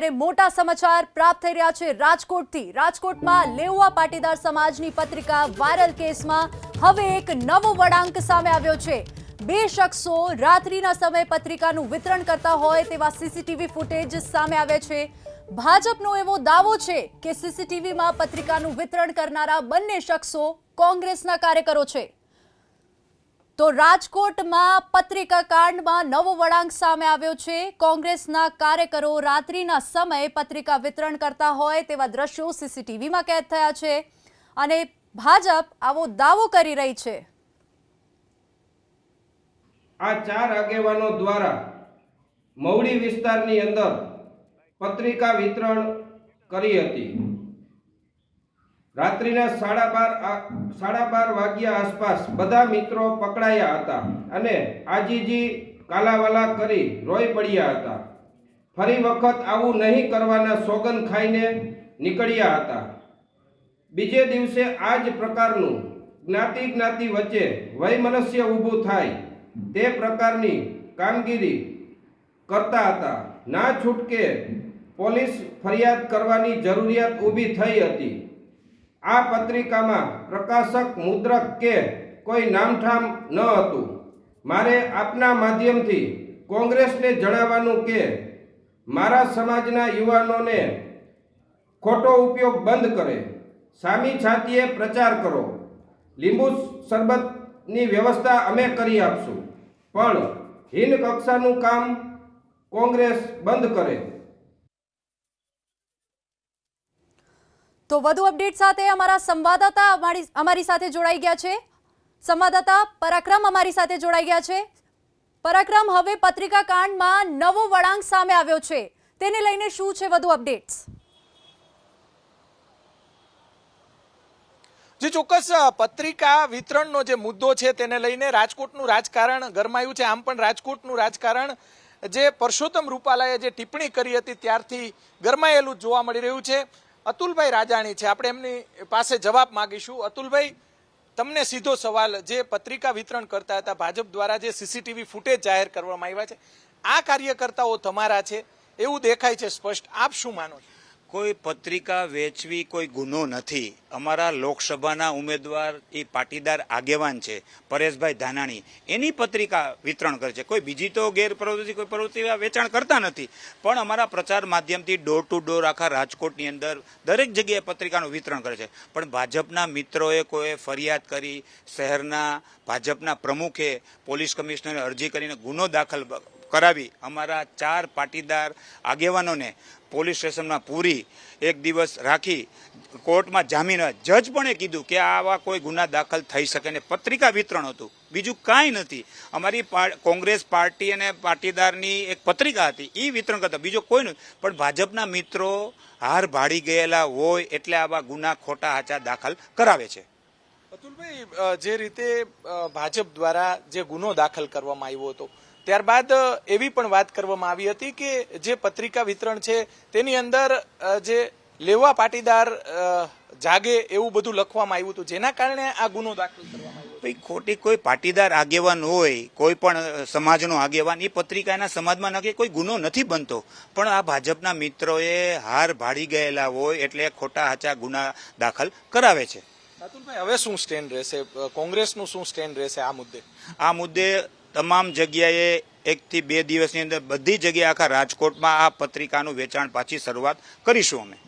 ત્યારે મોટા સમાચાર પ્રાપ્ત થઈ રહ્યા છે રાજકોટથી. રાજકોટમાં લેઉવા પાટીદાર સમાજની પત્રિકા વાયરલ કેસમાં હવે એક નવો વળાંક સામે આવ્યો છે. બે શખ્સો રાત્રિના સમયે પત્રિકાનું વિતરણ કરતા હોય તેવા સીસીટીવી ફૂટેજ સામે આવે છે. ભાજપનો એવો દાવો છે કે સીસીટીવીમાં પત્રિકાનું વિતરણ કરનારા બંને શખ્સો કોંગ્રેસના કાર્યકરો છે. તો રાજકોટમાં પત્રિકા કાંડમાં નવો વળાંક સામે આવ્યો છે. કોંગ્રેસના કાર્યકરો રાત્રિના સમયે પત્રિકા વિતરણ કરતા હોય તેવા દ્રશ્યો સીસીટીવીમાં કેદ થયા છે અને ભાજપ આવો દાવો કરી રહી છે. આ ચાર આગેવાનો દ્વારા મવડી વિસ્તારની અંદર પત્રિકા વિતરણ કરી હતી. રાત્રિના સાડા બાર સાડા બાર વાગ્યા આસપાસ બધા મિત્રો પકડાયા હતા અને આજીજી કાલાવાલા કરી રોઈ પડ્યા હતા. ફરી વખત આવું નહીં કરવાના સોગન ખાઈને નીકળ્યા હતા. બીજે દિવસે આ જ પ્રકારનું જ્ઞાતિ જ્ઞાતિ વચ્ચે વૈમનસ્ય ઊભું થાય તે પ્રકારની કામગીરી કરતા હતા. ના છૂટકે પોલીસ ફરિયાદ કરવાની જરૂરિયાત ઊભી થઈ હતી. આ પત્રિકામાં પ્રકાશક, મુદ્રક કે કોઈ નામઠામ ન હતું. મારે આપના માધ્યમથી કોંગ્રેસને જણાવવાનું કે મારા સમાજના યુવાનોને ખોટો ઉપયોગ બંધ કરે. સામી છાતીએ પ્રચાર કરો. લીંબુ શરબતની વ્યવસ્થા અમે કરી આપશું. પણ હિન કક્ષાનું કામ કોંગ્રેસ બંધ કરે. તો વધુ અપડેટ સાથે અમારા સંવાદદાતા અમારી સાથે જોડાઈ ગયા છે. સંવાદદાતા પરાક્રમ અમારી સાથે જોડાઈ ગયા છે. પરાક્રમ હવે પત્રિકા કાંડમાં નવો વળાંક સામે આવ્યો છે. તેને લઈને શું છે વધુ અપડેટ્સ? જે, ચોક્કસ પત્રિકા વિતરણનો જે મુદ્દો છે તેને લઈને રાજકોટનું રાજકારણ ગરમાયું છે. આમ પણ રાજકોટનું રાજકારણ જે પરસોત્તમ રૂપાલાએ જે ટિપ્પણી કરી હતી ત્યારથી ગરમાયેલું જોવા મળી રહ્યું છે. અતુલભાઈ રાજાણી છે. આપણે એમની પાસે જવાબ માગીશું. અતુલભાઈ, તમને સીધો સવાલ, જે પત્રિકા વિતરણ કરતા હતા, ભાજપ દ્વારા જે સીસીટીવી ફૂટેજ જાહેર કરવામાં આવ્યા છે, આ કાર્યકર્તાઓ તમારા છે? એવું દેખાય છે સ્પષ્ટ. આપ શું માનો છો? કોઈ પત્રિકા વેચવી કોઈ ગુનો નથી. અમારા લોકસભાના ઉમેદવાર એ પાટીદાર આગેવાન છે, પરેશભાઈ ધાનાણી. એની પત્રિકા વિતરણ કરે છે. કોઈ બીજી તો ગેરપ્રવૃત્તિ, કોઈ પ્રવૃત્તિ વેચાણ કરતા નથી. પણ અમારા પ્રચાર માધ્યમથી ડોર ટુ ડોર આખા રાજકોટની અંદર દરેક જગ્યાએ પત્રિકાનું વિતરણ કરે છે. પણ ભાજપના મિત્રોએ કોઈ ફરિયાદ કરી, શહેરના ભાજપના પ્રમુખે પોલીસ કમિશનરે અરજી કરીને ગુનો દાખલ કરાવી અમારા ચાર પાટીદાર આગેવાનોને પોલીસ સ્ટેશનમાં પૂરી એક દિવસ રાખી કોર્ટમાં જામીન જજ પણ એ કીધું કે આવા કોઈ ગુના દાખલ થઈ શકે ને પત્રિકા વિતરણ હતું. બીજું કાંઈ નથી. અમારી કોંગ્રેસ પાર્ટી અને પાટીદારની એક પત્રિકા હતી. એ વિતરણ કરતા. બીજો કોઈ નહીં પણ ભાજપના મિત્રો હાર ભાડી ગયેલા હોય એટલે આવા ગુના ખોટા હાચા દાખલ કરાવે છે. અતુલભાઈ જે રીતે ભાજપ દ્વારા જે ગુનો દાખલ કરવામાં આવ્યો હતો ત્યારબાદ એવી પણ વાત કરવામાં આવી હતી કે જે પત્રિકા વિતરણ છે તેની અંદર જે લેવા પાટીદાર જાગે એવું બધું લખવામાં આવ્યું હતું. જેના કારણે આ ગુનો દાખલ કરવામાં આવ્યો ભાઈ ખોટી કોઈ પાટીદાર આગેવાન હોય કોઈ પણ સમાજનો આગેવાન એ પત્રિકા એના સમાજમાં નક્કી કોઈ ગુનો નથી બનતો. પણ આ ભાજપના મિત્રોએ હાર ભાડી ગયેલા હોય એટલે ખોટા હાચા ગુના દાખલ કરાવે છે. અતુલભાઈ હવે શું સ્ટેન્ડ રહેશે? કોંગ્રેસનું શું સ્ટેન્ડ રહેશે આ મુદ્દે? આ મુદ્દે તમામ જગ્યાએ એકથી બે દિવસની અંદર બધી જગ્યાએ આખા રાજકોટમાં આ પત્રિકાનું વેચાણ પાછી શરૂઆત કરીશું અમે.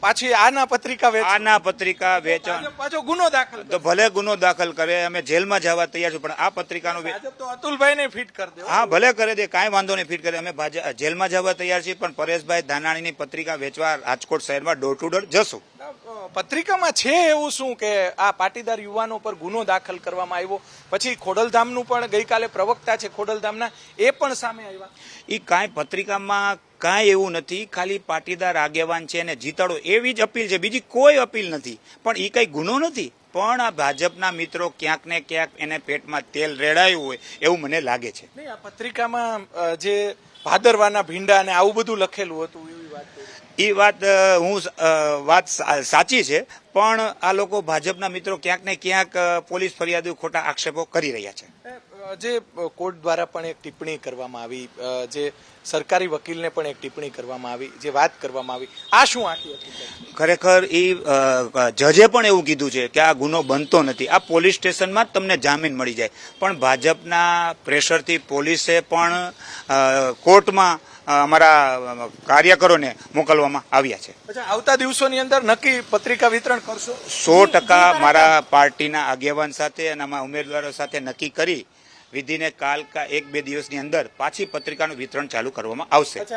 પાછી આના પત્રિકા આના પત્રિકા વેચાણ પાછો ગુનો દાખલ તો ભલે ગુનો દાખલ કરે અમે જેલમાં જવા તૈયાર છું પણ આ પત્રિકાનું વે- ભાજપ તો ફિટ કરી દે હા. ભલે કરે દે કાંઈ વાંધો નહીં ફિટ કરે. અમે જેલમાં જવા તૈયાર છીએ પણ પરેશભાઈ ધાનાણીની પત્રિકા વેચવા રાજકોટ શહેરમાં ડોર ટુ ડોર જશું. પત્રિકામાં છે એવું શું કે આ પાટીદાર યુવાનો પર ગુનો દાખલ કરવામાં આવ્યો? પછી ખોડલધામનું પણ ગઈકાલે પ્રવક્તા છે ખોડલધામના એ પણ સામે આવ્યા. એ કાંઈ પત્રિકામાં કાંઈ એવું નથી ખાલી પાટીદાર આગેવાન છે અને જીતાડો એવી જ અપીલ છે. બીજી કોઈ અપીલ નથી. પણ એ કંઈ ગુનો નથી. પણ આ ભાજપના મિત્રો ક્યાંક ને ક્યાંક એને પેટમાં તેલ રેડાયું હોય એવું મને લાગે છે. આ પત્રિકામાં જે ભાદરવાના ભીંડા ને આવું બધું લખેલું હતું. એ વાત હું વાત સાચી છે, પણ આ લોકો ભાજપના મિત્રો ક્યાંક ને ક્યાંક પોલીસ ફરિયાદો ખોટા આક્ષેપો કરી રહ્યા છે. જે કોર્ટ દ્વારા પણ એક ટિપ્પણી કરવામાં આવી જે સરકારી વકીલને પણ એક ટિપ્પણી કરવામાં આવી જે વાત કરવામાં આવી. આ શું આખી ખરેખર એ જજે પણ એવું કીધું છે કે આ ગુનો બનતો નથી. આ પોલીસ સ્ટેશનમાં જ તમને જામીન મળી જાય. પણ ભાજપના પ્રેશરથી પોલીસે પણ કોર્ટમાં અમારા કાર્યકરોને મોકલવામાં આવ્યા છે. આવતા દિવસોની અંદર નક્કી પત્રિકા વિતરણ કરશો? સો ટકા મારા પાર્ટીના આગેવાન સાથે અને અમારા ઉમેદવારો સાથે નક્કી કરી વિધિને કાલ કા એક બે દિવસની અંદર પાછી પત્રિકાનું વિતરણ ચાલુ કરવામાં આવશે.